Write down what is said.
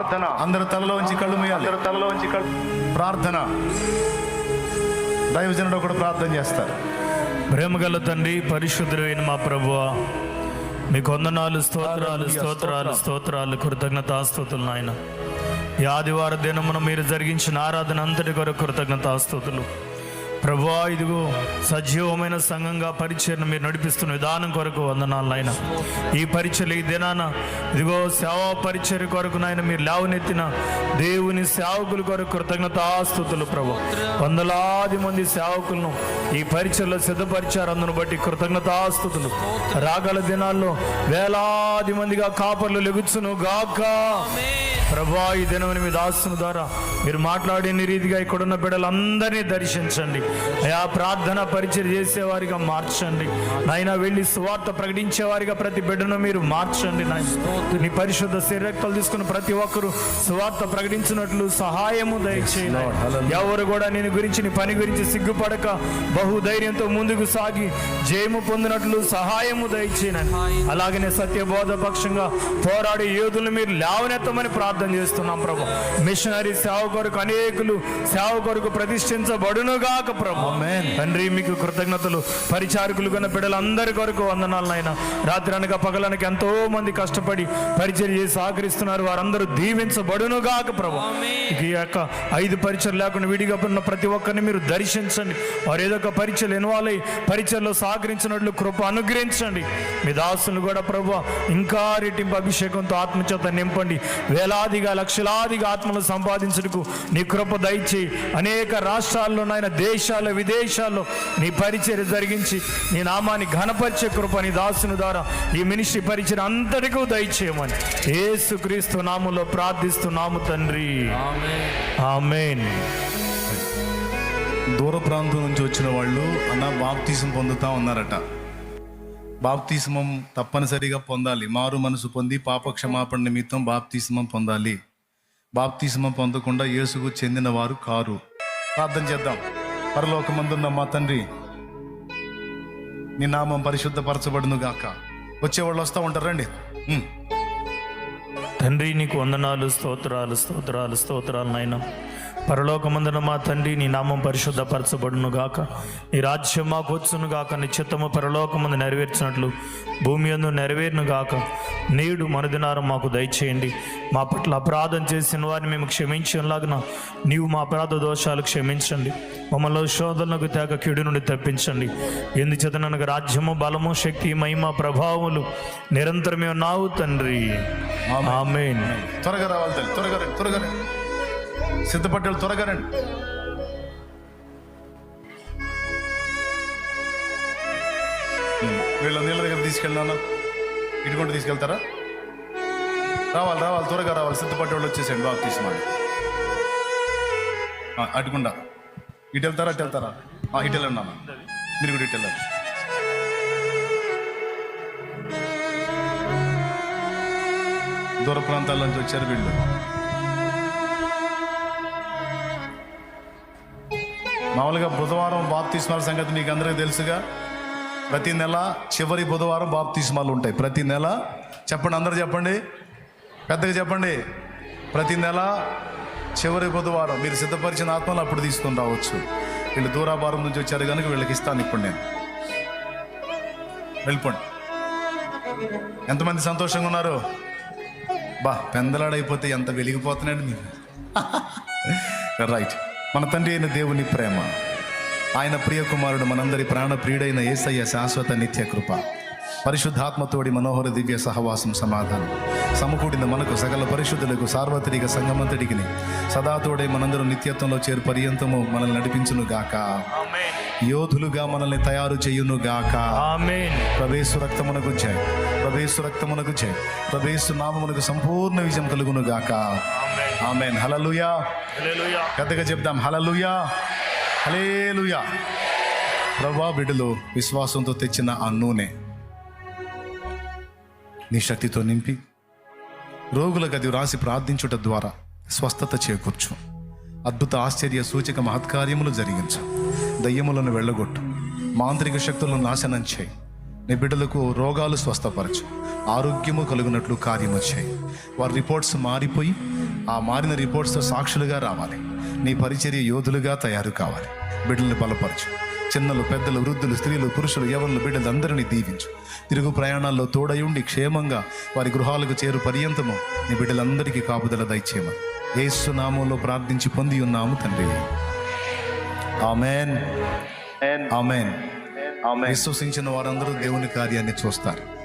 ప్రార్థన. అందరు తలలో ఉంచి కళ్ళు మూయాలి. అందరు తలలో ఉంచి కళ్ళు. ప్రార్థన. దైవజనుడు ఒకడు ప్రార్థన చేస్తారు. ప్రేమగల తండ్రి పరిశుద్ధుడైన మా ప్రభువ మీకు వందనాలు స్తోత్రాలు స్తోత్రాలు స్తోత్రాలు కృతజ్ఞతాస్తుతులు నాయన. ఈ ఆదివార దినమున మీరు జరిగించిన ఆరాధన అంతటి కొరకు కృతజ్ఞతాస్తుతులు ప్రభా ఇదిగో సజీవమైన సంఘంగా పరిచయను మీరు నడిపిస్తున్న విధానం కొరకు వందనాలు నాయన. ఈ పరిచయలు ఈ దినాన ఇదిగో సేవా పరిచయ కొరకు నాయన మీరు లేవనెత్తిన దేవుని సేవకుల కొరకు కృతజ్ఞతాస్తుతులు ప్రభు. వందలాది మంది సేవకులను ఈ పరిచయలో సిద్ధపరిచారు అందును బట్టి కృతజ్ఞతాస్తుతులు. రాగల దినాల్లో వేలాది మందిగా కాపర్లు లెగుచును గాక ప్రభా ఈ దినముని మీ దాస్తుని ద్వారా మీరు మాట్లాడిన రీతిగా ఇక్కడున్న బిడ్డలందరినీ దర్శించండి. అయా ప్రార్థన పరిచయం చేసేవారిగా మార్చండి. నాయన వెళ్ళి సువార్త ప్రకటించేవారిగా ప్రతి బిడ్డను మీరు మార్చండి నాయన. నీ పరిశుద్ధ శరీరక్తలు తీసుకున్న ప్రతి ఒక్కరూ సువార్త ప్రకటించినట్లు సహాయము దయచేయండి. ఎవరు కూడా నేను గురించి నీ పని గురించి సిగ్గుపడక బహుధైర్యంతో ముందుకు సాగి జయము పొందినట్లు సహాయము దయచేయనండి అలాగనే సత్యబోధ పక్షంగా పోరాడే యోధులు మీరు లేవనెత్తమని ప్రార్థన చేస్తున్నాం ప్రభు. మిషనరీ సేవ కొరకు అనేకులు సేవ కొరకు ప్రతిష్ఠించబడునుగాక ప్రభు. తండ్రి మీకు కృతజ్ఞతలు. పరిచారకులు కొన్న బిడ్డలందరి కొరకు వందనాలు నాయన. రాత్రి అనక పగలనక ఎంతో మంది కష్టపడి పరిచయం చేసి సహకరిస్తున్నారు. వారందరూ దీవించబడునుగాక ప్రభు. ఈ యొక్క ఐదు పరిచయం లేకుండా విడిగా ఉన్న ప్రతి ఒక్కరిని మీరు దర్శించండి. వారు ఏదో ఒక పరీక్షలు ఇన్వాల్వ్ అయ్యి పరీక్షల్లో సహకరించినట్లు కృప అనుగ్రహించండి. మీ దాసులు కూడా ప్రభు ఇంకా రెట్టింపు అభిషేకంతో ఆత్మచేత నింపండి. వేలాదిగా లక్షలాదిగా ఆత్మలు సంపాదించుటకు నీ కృప దయచేయి అనేక రాష్ట్రాల్లో నాయన దేశాల్లో విదేశాల్లో నీ పరిచయం జరిగించి నీ నామాన్ని ఘనపరిచే కృప నీ దాసుని ద్వారా ఈ మినిస్ట్రీ పరిచయం అంతటికీ దయచేయమని యేసు క్రీస్తు నామంలో ప్రార్థిస్తున్నాము తండ్రి. ఆమెన్. దూర ప్రాంతం నుంచి వచ్చిన వాళ్ళు అన్న బాప్తీసం పొందుతా ఉన్నారట. బాప్తీసమం తప్పనిసరిగా పొందాలి. మారు మనసు పొంది పాప క్షమాపణ నిమిత్తం బాప్తీసమం పొందాలి. బాప్తీసమం పొందకుండా యేసుకు చెందిన వారు కారు. ప్రార్థన చేద్దాం. పరలోకమందున్న మా తండ్రి నీ నామం పరిశుద్ధపరచబడును గాక. వచ్చేవాళ్ళు వస్తూ ఉంటారండి తండ్రి నీకు వందనాలు స్తోత్రాలు స్తోత్రాలు స్తోత్రాలు నాయన. పరలోకమందున మా తండ్రి నీ నామం పరిశుద్ధపరచబడును గాక నీ రాజ్యం మాకు వచ్చును గాక నీ చిత్తము పరలోకమందు నెరవేర్చినట్లు భూమి అందు నెరవేరును గాక నేడు మరుదినారం మాకు దయచేయండి. మా పట్ల అపరాధం చేసిన వారిని మేము క్షమించేలాగిన నీవు మా అపరాధ దోషాలు క్షమించండి. మమ్మల్ని శోధనకు తేక కీడు నుండి తప్పించండి. ఎందుచేత ననకు రాజ్యము బలము శక్తి మహిమ ప్రభావములు నిరంతరమే ఉన్నావు తండ్రి. ఆమెన్. త్వరగా రావాలి త్వరగా త్వరగా రండి సిద్ధపడ్డాడు త్వరగా రండి. వీళ్ళ నీళ్ళ దగ్గర తీసుకెళ్ళినా ఇటుకుంటూ తీసుకెళ్తారా? రావాలి రావాలి త్వరగా రావాలి. సిద్ధపడ్డోళ్ళు వచ్చేసేయండి బాగా తీసుకోవాలి అటుకుండా. ఇటు వెళ్తారా అటు వెళ్తారా? ఇటు వెళ్ళండి అన్న. మీరు కూడా ఇటు వెళ్ళారు దూర ప్రాంతాల నుంచి వచ్చారు వీళ్ళు. మామూలుగా బుధవారం బాప్తిస్మాల సంగతి మీకు అందరికీ తెలుసుగా. ప్రతి నెల చివరి బుధవారం బాప్తిస్మాలు ఉంటాయి. ప్రతి నెల చెప్పండి అందరు చెప్పండి. పెద్దగా చెప్పండి. ప్రతి నెల చివరి బుధవారం మీరు సిద్ధపరిచిన ఆత్మలు అప్పుడు తీసుకుని రావచ్చు. వీళ్ళు దూరాభారం నుంచి వచ్చారు కనుక వీళ్ళకి ఇస్తాను ఇప్పుడు నేను. వెళ్ళిపోండి. ఎంతమంది సంతోషంగా ఉన్నారు? బా పెందలాడైపోతే ఎంత వెలిగిపోతున్నాడు మీరు. రైట్. మన తండ్రి అయిన దేవుని ప్రేమ. ఆయన ప్రియ కుమారుడు మనందరి ప్రాణ ప్రియుడైన ఏసయ్య శాశ్వత నిత్య కృప. పరిశుద్ధాత్మతోడి మనోహర దివ్య సహవాసం సమాధానం. సమకూడిన మనకు సకల పరిశుద్ధులకు సార్వత్రిక సంగమంతటికి సదాతోడే మనందరం నిత్యత్వంలో చేరు పర్యంతము మనల్ని నడిపించును గాక యోధులుగా మనల్ని తయారు చేయును గాక ప్రవేశు రక్తమునకు జయ ప్రవేశు రక్తమునకు జయ ప్రవేశు నామమునకు సంపూర్ణ విజయం కలుగును గాక ఆమెన్. హలలుయా పెద్దగా చెప్దాం. హలలుయా హలేలుయా ప్రభా బిడ్డలు విశ్వాసంతో తెచ్చిన ఆ నూనె నీ శక్తితో నింపి రోగుల గది వ్రాసి ప్రార్థించుట ద్వారా స్వస్థత చేకూర్చు. అద్భుత ఆశ్చర్య సూచక మహత్కార్యములు జరిగించు. దయ్యములను వెళ్ళగొట్టు. మాంత్రిక శక్తులను నాశనం చేయి. నీ బిడ్డలకు రోగాలు స్వస్థపరచు. ఆరోగ్యము కలుగునట్లు కార్యము చేయి. వారి రిపోర్ట్స్ మారిపోయి ఆ మారిన రిపోర్ట్స్తో సాక్షులుగా రావాలి. నీ పరిచర్య యోధులుగా తయారు కావాలి. బిడ్డల్ని బలపరచు. చిన్నలు పెద్దలు వృద్ధులు స్త్రీలు పురుషులు ఎవరిని బిడ్డలందరినీ దీవించు. తిరుగు ప్రయాణాల్లో తోడయుండి క్షేమంగా వారి గృహాలకు చేరు పర్యంతము నీ బిడ్డలందరికీ కాపుదల దయచేయమని. ఏసు నామంలో ప్రార్థించి పొంది ఉన్నాము తండ్రి. ఆమెన్. ఆమెన్. విశ్వసించిన వారందరూ దేవుని కార్యాన్ని చూస్తారు.